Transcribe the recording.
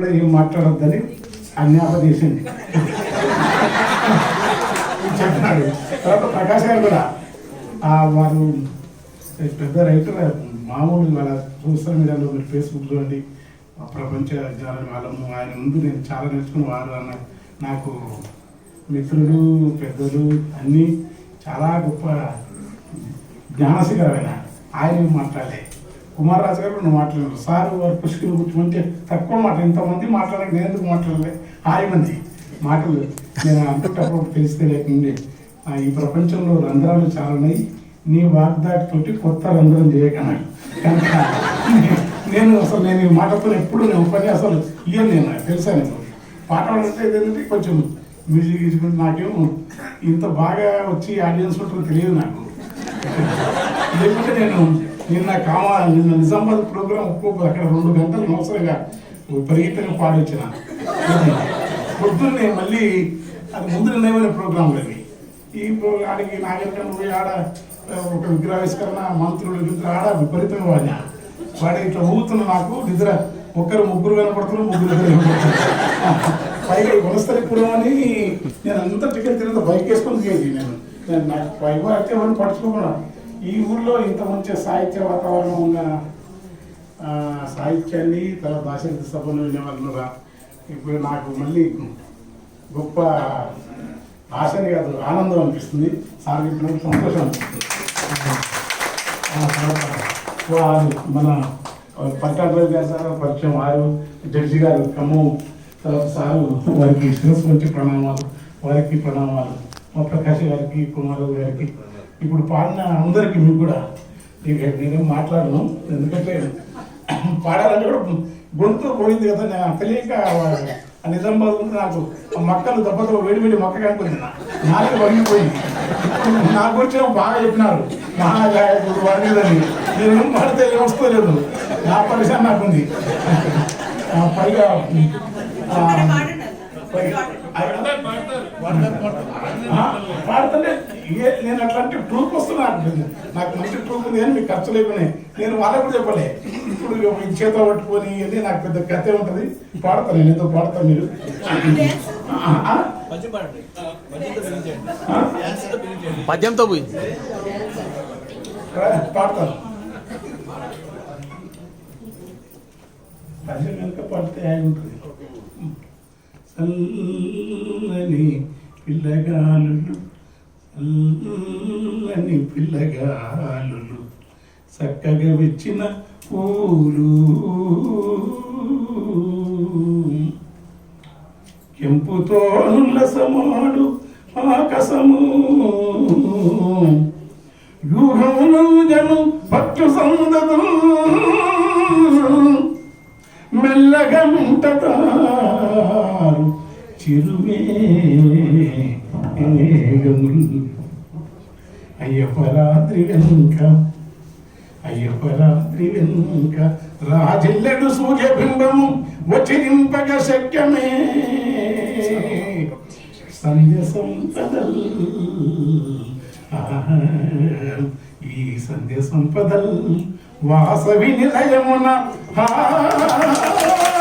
కూడా ఏం మాట్లాడొద్దని అజ్ఞాపదేశింది చెప్పాడు తర్వాత ప్రకాష్ గారు కూడా వారు పెద్ద రైటర్ మామూలు వాళ్ళ సోషల్ మీడియాలో మీరు ఫేస్బుక్లో అండి ప్రపంచ జ్ఞానం వాళ్ళము ఆయన ముందు నేను చాలా నేర్చుకున్న వారు అన్న నాకు మిత్రులు పెద్దలు అన్నీ చాలా గొప్ప జ్ఞానశిఖరమైన ఆయన మాట్లాడలే కుమార్ రాజు గారు నువ్వు మాట్లాడలేదు సార్ వారు పుష్కలు కూర్చుంటే తక్కువ మాట ఇంతమంది మాట్లాడక నేను ఎందుకు మాట్లాడలే? హాయ్ మంది. మాటలు నేను అనుకుంటప్పుడు తెలిస్తే లేకుండే. ఈ ప్రపంచంలో రంధ్రాలు చాలా ఉన్నాయి. నీ వాగ్దాటితోటి కొత్త రంధ్రం చేయగలను. కనుక నేను అసలు నేను ఈ మాటతో ఎప్పుడు నేను ఉపన్యాసాలు ఇయ్యను నేను నాకు తెలుసా నేను. పాట అంటే ఏంటంటే కొంచెం మ్యూజిక్ గీసుకుంటే నాకేమో ఇంత బాగా వచ్చి ఆడియన్స్ ఉంటుందో తెలియదు నాకు. లేకుంటే నేను నిన్న కామా నిన్న నిజామాబాద్ ప్రోగ్రామ్ ఒక్కొక్క అక్కడ రెండు గంటలు అవసరంగా పరిగెత్తిన పాడొచ్చిన. పొద్దున్నే మళ్ళీ అది ముందు నిర్ణయమైన ప్రోగ్రాంలు అవి ఈ ప్రో- ఆడికి నాగరికం పోయి ఆడ ఒక విగ్రహావిష్కరణ మంత్రులు నిద్ర ఆడ విపరీతంగా వాడినా. వాడి ఇట్లా ఊగుతున్న నాకు నిద్ర ఒక్కరు ముగ్గురు కనపడుతున్నారు ముగ్గురు కనపడుతున్నారు. పైగా వనస్థలిపురం అని నేను అంత టికెట్ తిరిగి బైక్ వేసుకొని చేసి నేను. నేను నాకు పైగా అయితే ఎవరిని పట్టుకోకుండా ఈ ఊళ్ళో ఇంత మంచి సాహిత్య వాతావరణం ఉన్న సాహిత్యాన్ని తర్వాత భాష సభను వినేవాళ్ళు ఇప్పుడు నాకు మళ్ళీ గొప్ప ఆశని కాదు ఆనందం అనిపిస్తుంది. సార్ చెప్పినప్పుడు సంతోషం అనిపిస్తుంది. మన పట్టాభి గారు సార్ పరిచయం వారు జడ్జి గారు ఖమ్మం తర్వాత సారు వారికి శిరస్సు మంచి ప్రణామాలు వారికి ప్రణామాలు. మా ప్రకాష్ గారికి కుమారు గారికి ఇప్పుడు పాడిన అందరికీ మీకు కూడా నేను నేనేం మాట్లాడను ఎందుకంటే పాడాలని కూడా గొంతు పోయింది కదా నేను తెలియక ఆ నిజామాబాద్ ఉంటే నాకు ఆ మక్కలు దెబ్బతో వేడి వేడి మొక్క కనుకుంది నాలుగు వరిగిపోయింది నాకు నా గురించి బాగా చెప్పినారు. మహాగాయకుడు వరిదని. నేను ఏం పాడితే ఏం వస్తలేదు. నా పరిశ్రమ నాకుంది. పైగా ఏ- నేను అట్లాంటి ట్రూప్ వస్తున్నా. నాకు మంచి ట్రూప్ ఉంది కానీ మీకు ఖర్చు లేకునే. నేను వాళ్ళకు కూడా చెప్పలే. ఇప్పుడు ఇక మీ చేత పట్టుకొని ఇది నాకు పెద్ద కథే ఉంటుంది. పాడతాను నేను ఏదో పాడతాను మీరు? పద్యంతో పోయి. పాడతాను పద్యం కనుక పాడితే ఉంటుంది. చల్లని పిల్లగాలులు చల్లని పిల్లగాలులు చక్కగా వచ్చిన పూలు. కెంపుతో సమాడు ఆకాశము. వ్యూహమునంజను పట్టు సందదు. వారు మింటతారు చిరుమేగములు అయ్యప్పరాత్రి వెనుక అయ్యప్పరాత్రి వెనుక రాజిల్లడు సూర్యబింబము వచ్చిరింపగ శక్యమే. సంధ్య సంపదల్. ఈ సంధ్య సంపదల్ వాసవి నిలయమున. ఆ